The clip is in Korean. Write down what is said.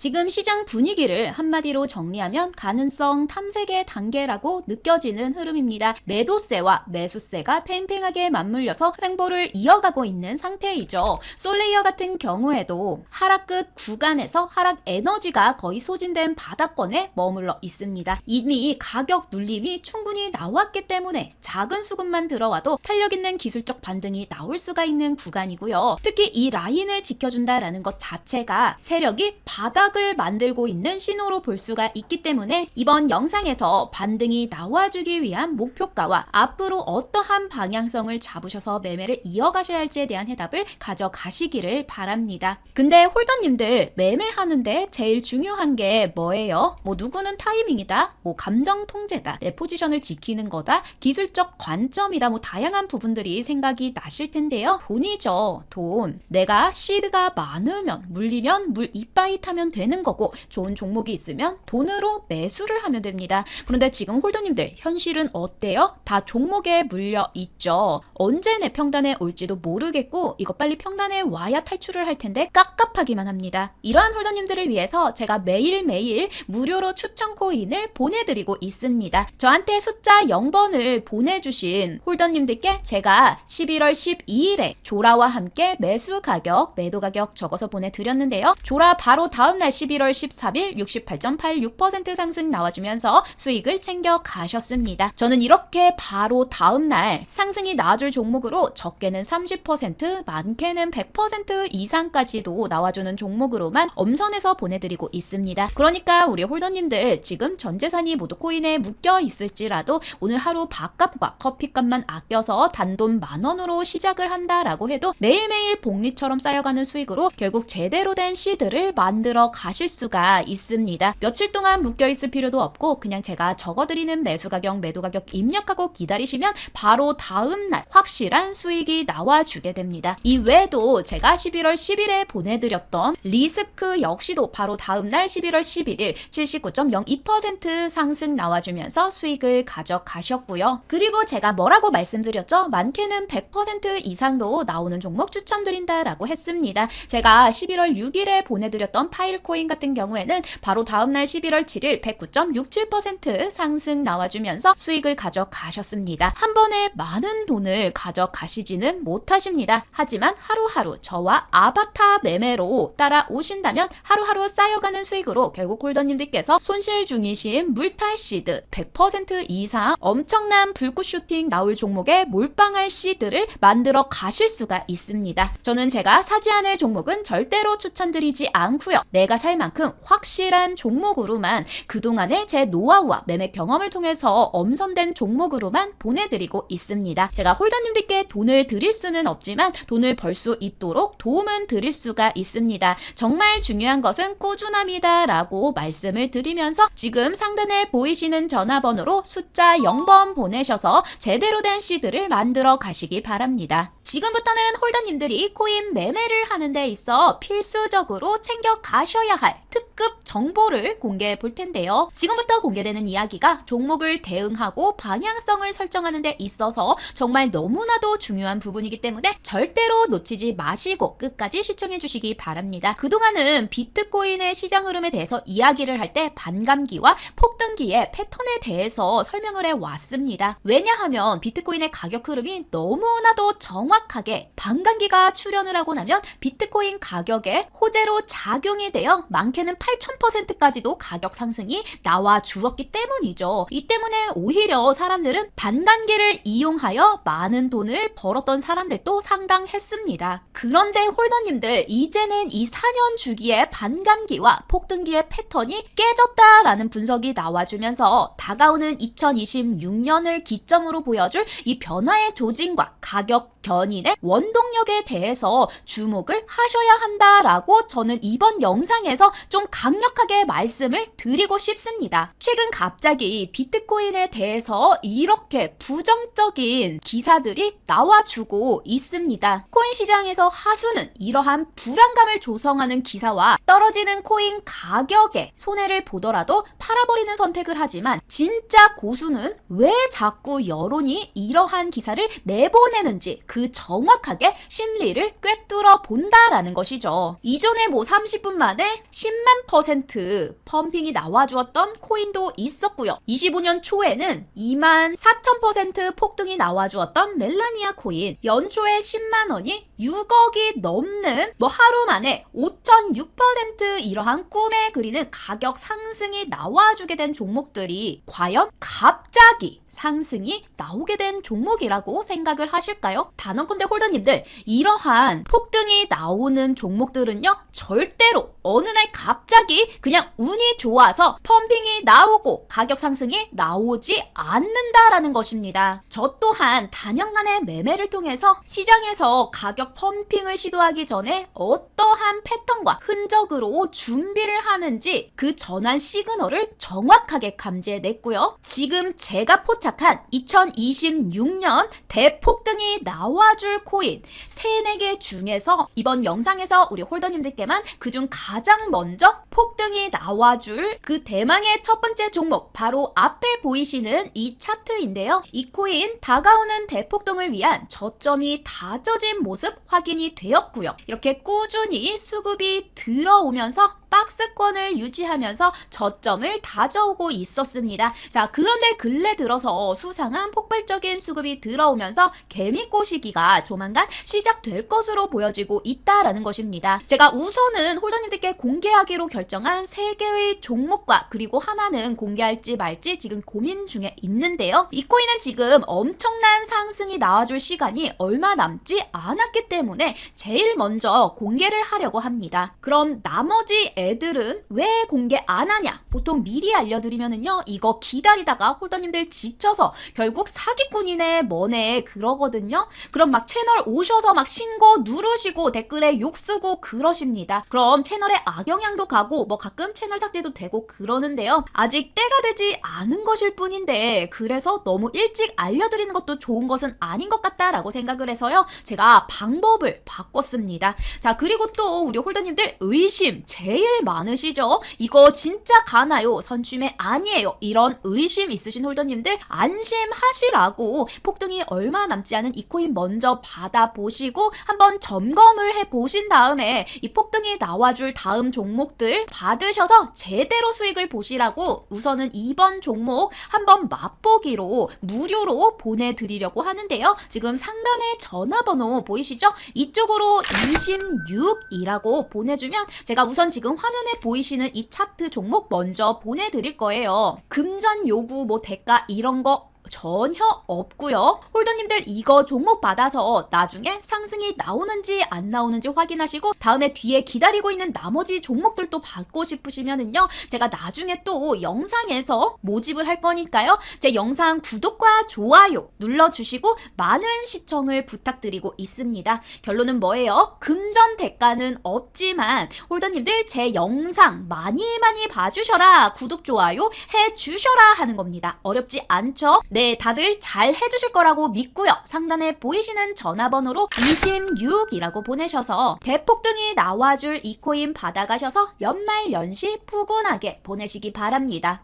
지금 시장 분위기를 한마디로 정리하면 가능성 탐색의 단계라고 느껴지는 흐름입니다. 매도세와 매수세가 팽팽하게 맞물려서 횡보를 이어가고 있는 상태이죠. 솔레이어 같은 경우에도 하락 끝 구간에서 하락 에너지가 거의 소진된 바닥권에 머물러 있습니다. 이미 가격 눌림이 충분히 나왔기 때문에 작은 수급만 들어와도 탄력 있는 기술적 반등이 나올 수가 있는 구간이고요. 특히 이 라인을 지켜준다라는 것 자체가 세력이 바닥 을 만들고 있는 신호로 볼 수가 있기 때문에 이번 영상에서 반등이 나와주기 위한 목표가와 앞으로 어떠한 방향성을 잡으셔서 매매를 이어가셔야 할지에 대한 해답을 가져가시기를 바랍니다. 근데 홀더님들 매매하는데 제일 중요한 게 뭐예요? 뭐 누구는 타이밍이다, 뭐 감정 통제다, 내 포지션을 지키는 거다, 기술적 관점이다, 뭐 다양한 부분들이 생각이 나실 텐데요. 돈이죠, 돈. 내가 시드가 많으면 물리면 물 이빠이 타면 되는 거고 좋은 종목이 있으면 돈으로 매수를 하면 됩니다. 그런데 지금 홀더님들 현실은 어때요? 다 종목에 물려 있죠. 언제 내 평단에 올지도 모르겠고 이거 빨리 평단에 와야 탈출을 할 텐데 깝깝하기만 합니다. 이러한 홀더님들을 위해서 제가 매일매일 무료로 추천 코인을 보내드리고 있습니다. 저한테 숫자 0번을 보내주신 홀더님들께 제가 11월 12일에 조라와 함께 매수 가격, 매도 가격 적어서 보내드렸는데요. 조라 바로 다음 날 11월 13일 68.86% 상승 나와주면서 수익을 챙겨 가셨습니다. 저는 이렇게 바로 다음 날 상승이 나와줄 종목으로 적게는 30%, 많게는 100% 이상까지도 나와주는 종목으로만 엄선해서 보내드리고 있습니다. 그러니까 우리 홀더님들 지금 전 재산이 모두 코인에 묶여 있을지라도 오늘 하루 밥값과 커피값만 아껴서 단돈 만 원으로 시작을 한다라고 해도 매일매일 복리처럼 쌓여가는 수익으로 결국 제대로 된 시드를 만들어 가실 수가 있습니다. 며칠 동안 묶여 있을 필요도 없고 그냥 제가 적어드리는 매수 가격, 매도 가격 입력하고 기다리시면 바로 다음 날 확실한 수익이 나와주게 됩니다. 이 외에도 제가 11월 10일에 보내드렸던 리스크 역시도 바로 다음 날 11월 11일 79.02% 상승 나와주면서 수익을 가져가셨고요. 그리고 제가 뭐라고 말씀드렸죠? 많게는 100% 이상도 나오는 종목 추천드린다라고 했습니다. 제가 11월 6일에 보내드렸던 파일 코인 같은 경우에는 바로 다음날 11월 7일 109.67% 상승 나와주면서 수익을 가져가셨습니다. 한 번에 많은 돈을 가져가시지는 못하십니다. 하지만 하루하루 저와 아바타 매매로 따라오신다면 하루하루 쌓여가는 수익으로 결국 홀더님들께서 손실 중이신 물탈 시드 100% 이상 엄청난 불꽃 슈팅 나올 종목에 몰빵할 시드를 만들어 가실 수가 있습니다. 저는 제가 사지 않을 종목은 절대로 추천드리지 않고요. 내가 살 만큼 확실한 종목으로만 그동안의 제 노하우와 매매 경험을 통해서 엄선된 종목으로만 보내드리고 있습니다. 제가 홀더님들께 돈을 드릴 수는 없지만 돈을 벌 수 있도록 도움은 드릴 수가 있습니다. 정말 중요한 것은 꾸준함이다 라고 말씀을 드리면서 지금 상단에 보이시는 전화번호로 숫자 0번 보내셔서 제대로 된 시드를 만들어 가시기 바랍니다. 지금부터는 홀더님들이 코인 매매를 하는 데 있어 필수적으로 챙겨 가셔야 할 특급 정보를 공개해 볼 텐데요. 지금부터 공개되는 이야기가 종목을 대응하고 방향성을 설정하는 데 있어서 정말 너무나도 중요한 부분이기 때문에 절대로 놓치지 마시고 끝까지 시청해 주시기 바랍니다. 그동안은 비트코인의 시장 흐름에 대해서 이야기를 할 때 반감기와 폭등기의 패턴에 대해서 설명을 해 왔습니다. 왜냐하면 비트코인의 가격 흐름이 너무나도 정확하게 반감기가 출현을 하고 나면 비트코인 가격에 호재로 작용이 되어 많게는 8,000%까지도 가격 상승이 나와 주었기 때문이죠. 이 때문에 오히려 사람들은 반감기를 이용하여 많은 돈을 벌었던 사람들도 상당했습니다. 그런데 홀더님들 이제는 이 4년 주기의 반감기와 폭등기의 패턴이 깨졌다라는 분석이 나와주면서 다가오는 2026년을 기점으로 보여줄 이 변화의 조짐과 가격 견인의 원동력에 대해서 주목을 하셔야 한다라고 저는 이번 영상에서 좀 강력하게 말씀을 드리고 싶습니다. 최근 갑자기 비트코인에 대해서 이렇게 부정적인 기사들이 나와주고 있습니다. 코인 시장에서 하수는 이러한 불안감을 조성하는 기사와 떨어지는 코인 가격에 손해를 보더라도 팔아버리는 선택을 하지만 진짜 고수는 왜 자꾸 여론이 이러한 기사를 내보내는지 그 정확하게 심리를 꿰뚫어 본다라는 것이죠. 이전에 뭐 30분 만에 10만 3000% 펌핑이 나와주었던 코인도 있었고요. 25년 초에는 2만 4000% 폭등이 나와주었던 멜라니아 코인 연초에 10만 원이 6억이 넘는 뭐 하루 만에 5,006% 이러한 꿈에 그리는 가격 상승이 나와주게 된 종목들이 과연 갑자기 상승이 나오게 된 종목이라고 생각을 하실까요? 단언컨대 홀더님들 이러한 폭등이 나오는 종목들은요 절대로 어느 날 갑자기 그냥 운이 좋아서 펌핑이 나오고 가격 상승이 나오지 않는다라는 것입니다. 저 또한 단연간의 매매를 통해서 시장에서 가격 펌핑을 시도하기 전에 어떠한 패턴과 흔적으로 준비를 하는지 그 전환 시그널을 정확하게 감지해냈고요. 지금 제가 포착한 2026년 대폭등이 나와줄 코인 3, 4개 중에서 이번 영상에서 우리 홀더님들께만 그중 가장 먼저 폭등이 나와줄 그 대망의 첫 번째 종목 바로 앞에 보이시는 이 차트인데요. 이 코인 다가오는 대폭등을 위한 저점이 다져진 모습 확인이 되었고요. 이렇게 꾸준히 수급이 들어오면서 박스권을 유지하면서 저점을 다져오고 있었습니다. 자, 그런데 근래 들어서 수상한 폭발적인 수급이 들어오면서 개미꼬 시기가 조만간 시작될 것으로 보여지고 있다라는 것입니다. 제가 우선은 홀더님들께 공개하기로 결정한 세 개의 종목과 그리고 하나는 공개할지 말지 지금 고민 중에 있는데요. 이 코인은 지금 엄청난 상승이 나와줄 시간이 얼마 남지 않았기 때문에 제일 먼저 공개를 하려고 합니다. 그럼 나머지 애들은 왜 공개 안 하냐? 보통 미리 알려드리면은요, 이거 기다리다가 홀더님들 지쳐서 결국 사기꾼이네, 뭐네, 그러거든요. 그럼 막 채널 오셔서 막 신고 누르시고 댓글에 욕 쓰고 그러십니다. 그럼 채널에 악영향도 가고, 뭐 가끔 채널 삭제도 되고 그러는데요. 아직 때가 되지 않은 것일 뿐인데, 그래서 너무 일찍 알려드리는 것도 좋은 것은 아닌 것 같다라고 생각을 해서요. 제가 방법을 바꿨습니다. 자, 그리고 또 우리 홀더님들 의심 제일 많으시죠? 이거 진짜 가나요? 선취매 아니에요. 이런 의심 있으신 홀더님들 안심하시라고 폭등이 얼마 남지 않은 이 코인 먼저 받아보시고 한번 점검을 해보신 다음에 이 폭등이 나와줄 다음 종목들 받으셔서 제대로 수익을 보시라고 우선은 이번 종목 한번 맛보기로 무료로 보내드리려고 하는데요. 지금 상단에 전화번호 보이시죠? 이쪽으로 26이라고 보내주면 제가 우선 지금 화면에 보이시는 이 차트 종목 먼저 보내드릴 거예요. 금전 요구 뭐 대가 이런 거 전혀 없고요. 홀더님들 이거 종목 받아서 나중에 상승이 나오는지 안 나오는지 확인하시고 다음에 뒤에 기다리고 있는 나머지 종목들도 받고 싶으시면은요. 제가 나중에 또 영상에서 모집을 할 거니까요. 제 영상 구독과 좋아요 눌러주시고 많은 시청을 부탁드리고 있습니다. 결론은 뭐예요? 금전 대가는 없지만 홀더님들 제 영상 많이 많이 봐주셔라 구독 좋아요 해주셔라 하는 겁니다. 어렵지 않죠? 네, 다들 잘 해주실 거라고 믿고요. 상단에 보이시는 전화번호로 26이라고 보내셔서 대폭등이 나와줄 이 코인 받아가셔서 연말 연시 푸근하게 보내시기 바랍니다.